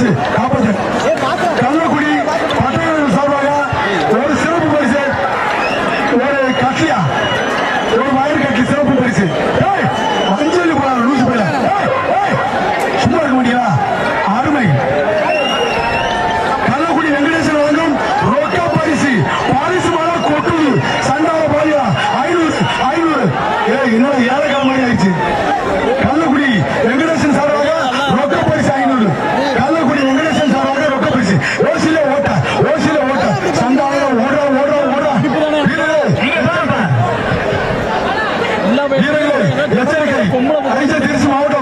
பரிசு காப்பது கள்ளக்குடி பட்டையின் சார்பாக ஒரு சிறப்பு பரிசு ஒரு கட்சியா? ஒரு மயிர் கட்சி சிறப்பு பரிசு. ஓசில ஓட்ட ஓசில ஓட்ட. சந்தான ஓடுற ஓடுற ஓடுற. எச்சரிக்கை. அரிசி திருச்சி மாவட்டம்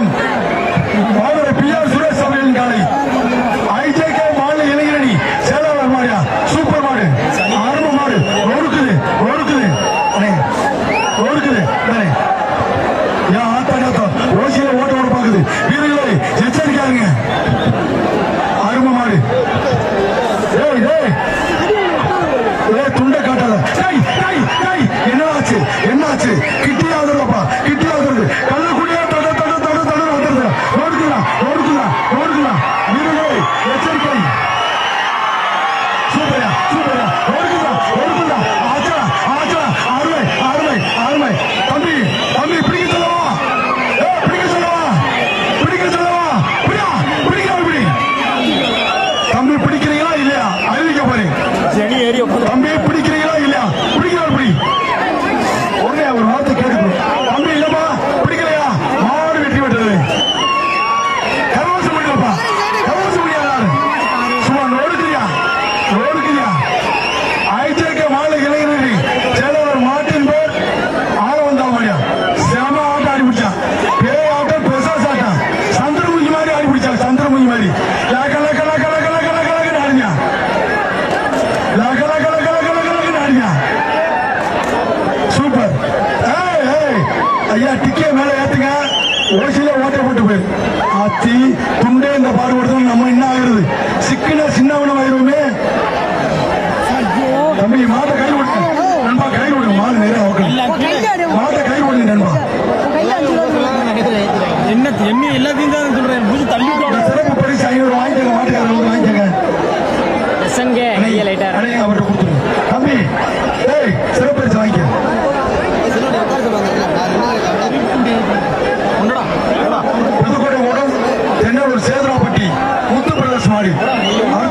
ஐயா டிக்கே மேல ஏத்துங்க. ஓசில ஓட்டை போட்டு போயிரு ஆத்தி துண்டே இந்த பாடுபடுத்த நம்ம என்ன ஆகிறது? சிக்கன சின்னவனம் ஆயிருமே தம்பி மாத கை விடுங்க நண்பா கை விடுங்க மாடு நேரம் அவக்கணும் மாத கை விடுங்க நண்பா. என்ன எண்ணி எல்லாத்தையும் தான் சொல்றேன். புது தள்ளி சிறப்பு பரிசு ஐநூறு வாங்கிக்கங்க. மாட்டுக்காரங்க வாங்கிக்கங்க. பசங்க அவர்கிட்ட கொடுத்துருங்க. தம்பி Yeah.